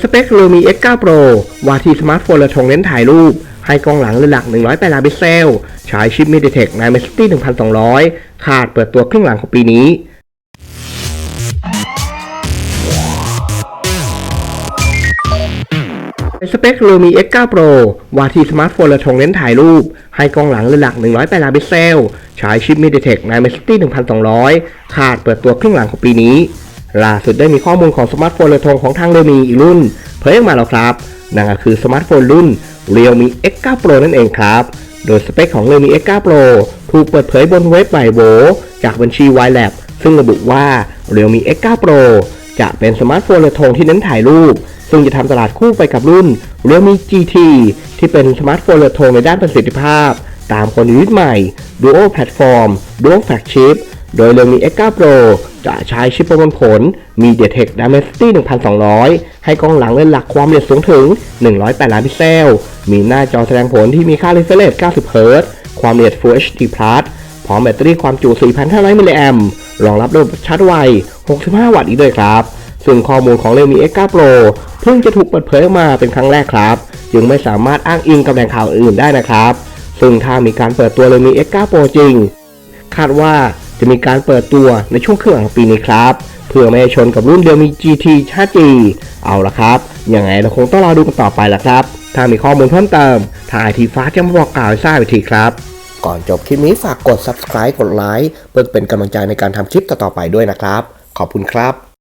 สเปค Realme X9 Pro วาทีสมาร์ทโฟนระทงเน้นถ่ายรูป ให้กล้องหลังระหลัก 108 ล้านพิกเซล ใช้ชิป MediaTek Dimensity 1200คาดเปิดตัวครึ่งหลังของปีนี้สเปค Realme X9 Pro วาทีสมาร์ทโฟนระทงเน้นถ่ายรูป ให้กล้องหลังระหลัก 108 ล้านพิกเซล ใช้ชิป MediaTek Dimensity 1200คาดเปิดตัวครึ่งหลังของปีนี้ ล่าสุดได้มีข้อมูลของสมาร์ทโฟนเระทงของทาง Realme อีกรุ่นเผยออกมาแล้วครับนั่นก็คือสมาร์ทโฟนรุ่น Realme X9 Pro นั่นเองครับ โดยสเปคของ Realme X9 Pro ถูกเปิดเผยบนเว็บใหม่โบจากบัญชี YLab ซึ่งระบุว่า Realme X9 Pro จะเป็นสมาร์ทโฟนเระทงที่เน้นถ่ายรูป ซึ่งจะทำตลาดคู่ไปกับรุ่น Realme GT ที่เป็นสมาร์ทโฟนเระทงในด้านประสิทธิภาพ ตามกลยุทธ์ใหม่ Dual Platform Dual Flagship โดย Realme X9 Pro จะใช้ชิปประมวลผล MediaTek Dimensity 1200 ให้กล้องหลังเลนหลักความละเอียดสูงถึง 108 ล้านพิกเซล มีหน้าจอแสดงผลที่มีค่า refresh rate 90 Hz ความละเอียด Full HD Plus พร้อมแบตเตอรี่ความจุ 4,500 มิลลิแอมรองรับระบบชาร์จไว 65 วัตต์อีกด้วยครับ ซึ่งข้อมูลของ Realme X9 Pro เพิ่งจะถูกเปิดเผยออกมาเป็นครั้งแรกครับ จึงไม่สามารถอ้างอิงกับแหล่งข่าวอื่นได้นะครับ ซึ่งถ้ามีการเปิดตัว Realme X9 Pro จริง คาดว่า จะมีการเปิดตัวในช่วงครึ่งหลังปีนี้ครับ เพื่อไม่ให้ชนกับรุ่นเดียวมี GT 5G เอาละครับ ยังไงเราคงต้องรอดูกันต่อไปละครับ ถ้ามีข้อมูลเพิ่มเติมทางไอทีฟ้าจะมาบอกกล่าวให้ทราบอีกทีครับ ก่อนจบคลิปนี้ฝากกด subscribe กดไลค์เพื่อเป็นกำลังใจในการทำคลิปต่อๆไปด้วยนะครับ ขอบคุณครับ